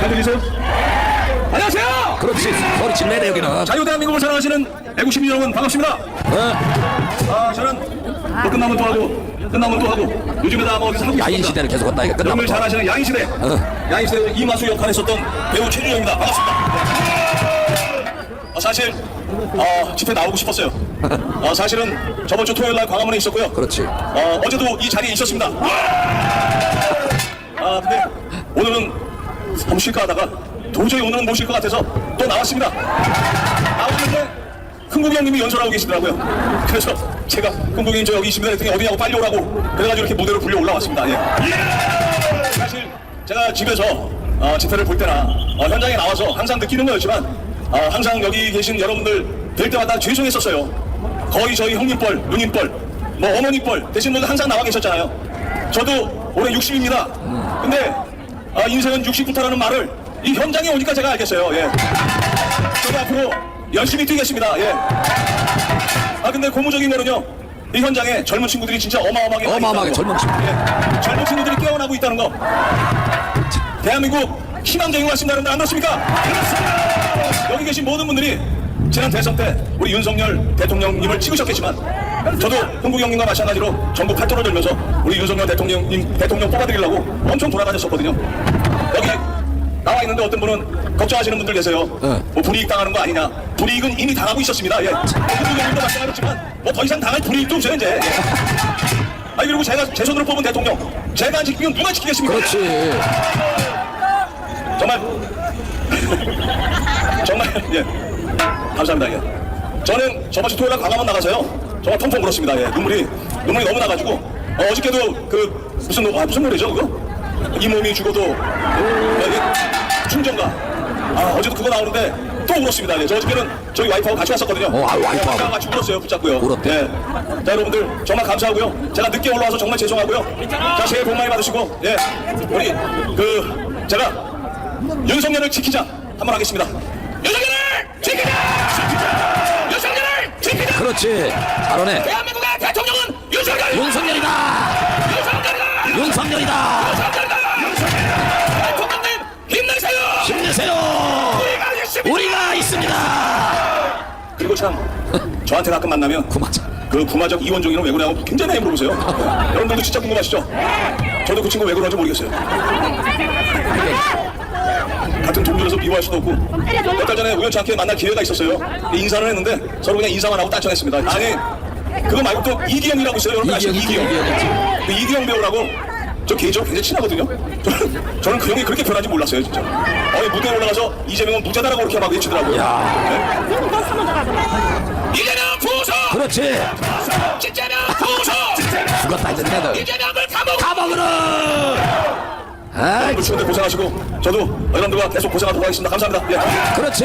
잘 들리세요? 안녕하세요. 그렇지 소리 질러야 돼 여기는 자유 대한민국을 사랑하시는 애국 시민 여러분 반갑습니다. 어? 아 저는 뭐 끝나면 또 하고 끝나면 또 하고 요즘에 다뭐 어디서 하고 야인. 시대를 계속 왔다 이거 끝나면 여러분을 또. 잘 아시는 야인 시대 야인 시대 이마수 역할을 했었던 배우 최준영입니다 반갑습니다 어, 사실 어, 집회 나오고 싶었어요 어, 사실은 저번 주 토요일 날 광화문에 있었고요 그렇지 어, 어제도 이 자리에 있었습니다 아 근데 오늘은 쉴까 하다가 도저히 오늘은 못쉴것 같아서 또 나왔습니다 나오는데 흥국이 형님이 연설하고 계시더라고요 그래서 제가 흥국이 형님 저 여기 있습니다 그랬더니 어디냐고 빨리 오라고 그래가지고 이렇게 무대로 불려 올라왔습니다 예. 사실 제가 집에서 어, 집회를 볼 때나 어, 현장에 나와서 항상 느끼는 거였지만 어, 항상 여기 계신 여러분들 뵐 때마다 죄송했었어요. 거의 저희 형님뻘, 누님뻘, 뭐 어머니뻘 되신 분들 항상 나와 계셨잖아요. 저도 올해 60입니다. 근데 아, 인생은 60부터라는 말을 이 현장에 오니까 제가 알겠어요. 예. 저도 앞으로 열심히 뛰겠습니다. 예. 아 근데 고무적인 거는요. 이 현장에 젊은 친구들이 진짜 어마어마하게 많이 어마어마하게 있다는 거. 젊은 친구. 예. 젊은 친구들이 깨어나고 있다는 거. 대한민국 희망적인 것 같습니다. 여러분들 안 그렇습니까? 여기 계신 모든 분들이 지난 대선 때 우리 윤석열 대통령님을 찍으셨겠지만 저도 흥국 형님과 마찬가지로 전국 팔도를 들면서 우리 윤석열 대통령님 대통령 뽑아드리려고 엄청 돌아다녔었거든요. 여기 나와 있는데 어떤 분은 걱정하시는 분들 계세요. 뭐 불이익 당하는 거 아니냐? 불이익은 이미 당하고 있었습니다. 예. 흥국 형님도 마찬가지지만 뭐 더 이상 당할 불이익도 없어요 이제. 예. 아니 그리고 제가 제 손으로 뽑은 대통령 제가 안 지키면 누가 지키겠습니까? 그렇지 정말 정말 예. 감사합니다 예. 저는 저번 주 토요일 날 광화문 나가서요. 정말 펑펑 울었습니다 예. 눈물이 눈물이 너무 나가지고. 어, 어저께도 그 무슨 노, 아, 무슨 노래죠 그거? 이 몸이 죽어도 어, 예, 충전가 아 어제도 그거 나오는데 또 울었습니다 예. 저 어저께는 저희 와이프하고 같이 왔었거든요. 어, 아, 와이프하고. 예, 같이 울었어요 붙잡고요. 울었대. 예. 자 여러분들 정말 감사하고요. 제가 늦게 올라와서 정말 죄송하고요. 자 새해 복 많이 받으시고 예. 우리 그 제가 윤석열을 지키자 한번 하겠습니다. 윤석열을 지키자! 윤석열을 지키자! 그렇지 잘하네 대한민국의 대통령은 윤석열! 윤석열이다 윤석열이다! 윤석열이다 윤석열이다! 대통령님 힘내세요! 힘내세요 우리가 있습니다! 우리가 있습니다 그리고 참 저한테 가끔 만나면 구마자 그 부마적 이원종이는 왜 그러냐고 굉장히 많이 물어보세요. 여러분들도 진짜 궁금하시죠? 저도 그 친구 왜 그러는지 모르겠어요. 같은 동료라서 미워할 수도 없고 몇 달 전에 우연치 않게 만날 기회가 있었어요. 인사를 했는데 서로 그냥 인사만 하고 딴청했습니다. 아니 그거 말고 또 이기영이라고 있어요. 여러분 아시죠? 이기영이 이기영. 그 이기영 배우라고 저 개인적으로 굉장히 친하거든요. 저는, 저는 그 형이 그렇게 변한지 몰랐어요, 진짜. 어이 무대에 올라가서 이재명은 무죄다라고 그렇게 막 외치더라고요. 야 이재명 부서! 그렇지 진짜명 부서! 죽었다 이제 내들 이재명을 감옥! 감옥으로 아 추운데 고생하시고 저도 여러분들과 계속 고생하도록 하겠습니다. 감사합니다. 예. 그렇지